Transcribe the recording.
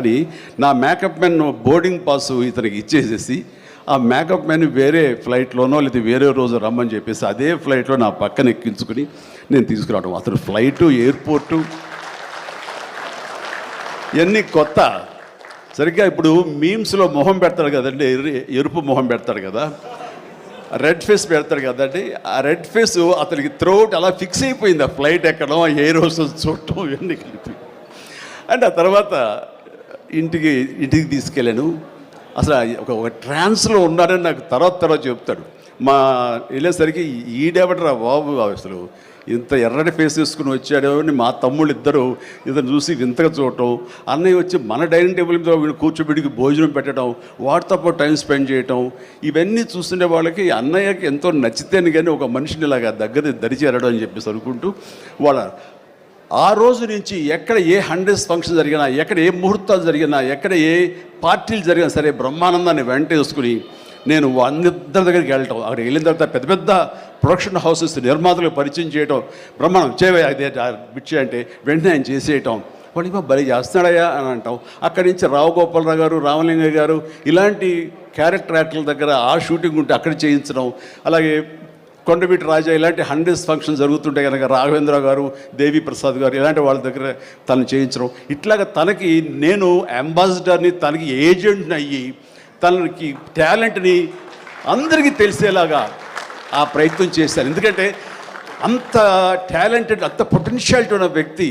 అని నా makeup men boarding pass ఇతనికి ఇచ్చేసేసి ఆ మేకప్ మెన్ వేరే ఫ్లైట్లోనో లేదా వేరే రోజు రమ్మని చెప్పేసి అదే ఫ్లైట్లో నా పక్కన ఎక్కించుకుని నేను తీసుకురావడం అతను ఫ్లైటు ఎయిర్పోర్టు ఇవన్నీ కొత్త. సరిగ్గా ఇప్పుడు మీమ్స్లో మొహం పెడతాడు కదండి ఎరుపు మొహం పెడతాడు కదా. రెడ్ ఫేస్ పెడతాడు కదండి. ఆ రెడ్ ఫేస్ అతనికి త్రోట్ అలా ఫిక్స్ అయిపోయింది. ఆ ఫ్లైట్ ఎక్కడం ఎయిర్ హోస్టల్ చూడటం ఇవన్నీ కలిపి. అండ్ ఆ తర్వాత ఇంటికి ఇంటికి తీసుకెళ్ళాను. అసలు ఒక ఒక ట్రాన్స్లో ఉన్నాడని నాకు తర్వాత తర్వాత చెప్తాడు. మా వెళ్ళేసరికి ఈడేవడరా బాబు అసలు ఇంత ఎర్రటి ఫేస్ వేసుకుని వచ్చాడో అని మా తమ్ముళ్ళు ఇద్దరు ఇతను చూసి వింతగా చూడటం అన్నయ్య వచ్చి మన డైనింగ్ టేబుల్ మీద వీళ్ళు కూర్చోబెడికి భోజనం పెట్టడం వాటితో పాటు టైం స్పెండ్ చేయటం ఇవన్నీ చూస్తుండే వాళ్ళకి అన్నయ్యకి ఎంతో నచ్చితేనే కానీ ఒక మనిషిని ఇలాగా దగ్గర దరిచేరడం అని చెప్పేసి అనుకుంటూ వాళ్ళ ఆ రోజు నుంచి ఎక్కడ ఏ హండ్రెడ్స్ ఫంక్షన్ జరిగినా ఎక్కడ ఏ ముహూర్తాలు జరిగినా ఎక్కడ ఏ పార్టీలు జరిగినా సరే బ్రహ్మానందాన్ని వెంట వేసుకుని నేను అందరి దగ్గరికి వెళ్ళటం అక్కడ వెళ్ళిన తర్వాత పెద్ద పెద్ద ప్రొడక్షన్ హౌసెస్ నిర్మాతలకు పరిచయం చేయటం బ్రహ్మాండం చేవే అదే బిచ్చి అంటే వెంటనే ఆయన చేసేయటం. వాడు బలి చేస్తున్నాడయ్యా అని అంటాం. అక్కడి నుంచి రావు గోపాలరావు గారు రామలింగ గారు ఇలాంటి క్యారెక్టర్ యాక్టర్ల దగ్గర ఆ షూటింగ్ ఉంటే అక్కడ చేయించడం అలాగే కొండవీటి రాజా ఇలాంటి హండ్రెడ్స్ ఫంక్షన్ జరుగుతుంటే కనుక రాఘవేంద్ర గారు దేవి ప్రసాద్ గారు ఇలాంటి వాళ్ళ దగ్గర తను చేయించడం. ఇట్లాగా తనకి నేను అంబాసిడర్ని తనకి ఏజెంట్ని అయ్యి తనకి టాలెంట్ని అందరికీ తెలిసేలాగా ఆ ప్రయత్నం చేశాను. ఎందుకంటే అంత టాలెంటెడ్ అంత పొటెన్షియాలిటీ ఉన్న వ్యక్తి